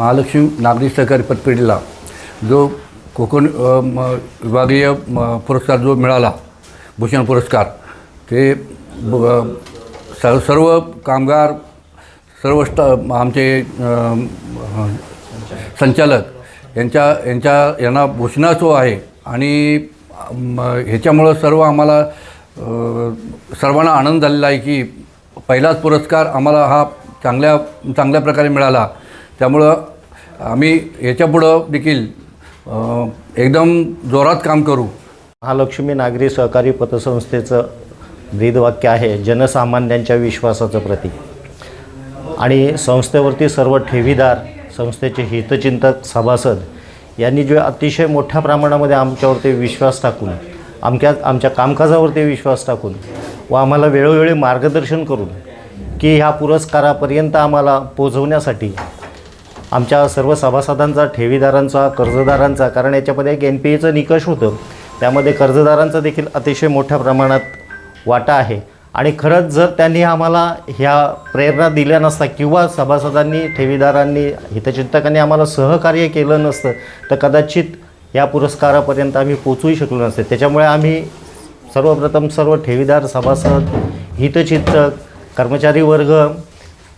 महालक्ष्मी नागरी सहकारी पतपेढीला जो कोकण म, विभागीय म, पुरस्कार जो मिळाला भूषण पुरस्कार ते ब- स सर्व कामगार सर्व स्टा आमचे संचालक यांच्या यांच्या यांना भूषणाचो आहे आणि ह्याच्यामुळं सर्व आम्हाला सर्वांना आनंद झालेला आहे की पहिलाच पुरस्कार आम्हाला हा चांगल्या चांगल्या प्रकारे मिळाला. त्यामुळं आम्ही याच्यापुढं देखील एकदम जोरात काम करू. महालक्ष्मी नागरी सहकारी पतसंस्थेचं ब्रीदवाक्य आहे जनसामान्यांच्या विश्वासाचं प्रतीक. आणि संस्थेवरती सर्व ठेवीदार संस्थेचे हितचिंतक सभासद यांनी जे अतिशय मोठ्या प्रमाणामध्ये आमच्यावरती विश्वास टाकून आमच्या आमच्या कामकाजावरती विश्वास टाकून व आम्हाला वेळोवेळी मार्गदर्शन करून की ह्या पुरस्कारापर्यंत आम्हाला पोचवण्यासाठी आमच्या सर्व सभासदांचा ठेवीदारांचा कर्जदारांचा कारण याच्यामध्ये एक एन पी एचं निकष होतं. त्यामध्ये कर्जदारांचा देखील अतिशय मोठ्या प्रमाणात वाटा आहे. आणि खरंच जर त्यांनी आम्हाला ह्या प्रेरणा दिल्या नसता किंवा सभासदांनी ठेवीदारांनी हितचिंतकांनी आम्हाला सहकार्य केलं नसतं तर कदाचित या पुरस्कारापर्यंत आम्ही पोचूही शकलो नसते. त्याच्यामुळे आम्ही सर्वप्रथम सर्व ठेवीदार सभासद हितचिंतक कर्मचारी वर्ग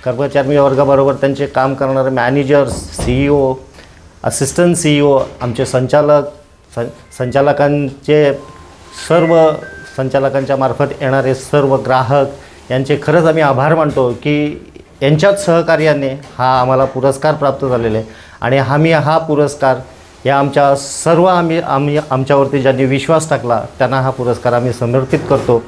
कर्मचारी वर्गाबरोबर त्यांचे काम करणारे managers C E O assistant C E O आमचे संचालक सं संचालकांचे सर्व संचालकांच्या मार्फत येणारे सर्व ग्राहक यांचे खरंच आम्ही आभार मानतो की यांच्याच सहकार्याने हा आम्हाला पुरस्कार प्राप्त झालेला आहे. आणि आम्ही हा पुरस्कार या आमच्या सर्व आम्ही आम्ही आमच्यावरती ज्यांनी विश्वास टाकला त्यांना हा पुरस्कार आम्ही समर्पित करतो.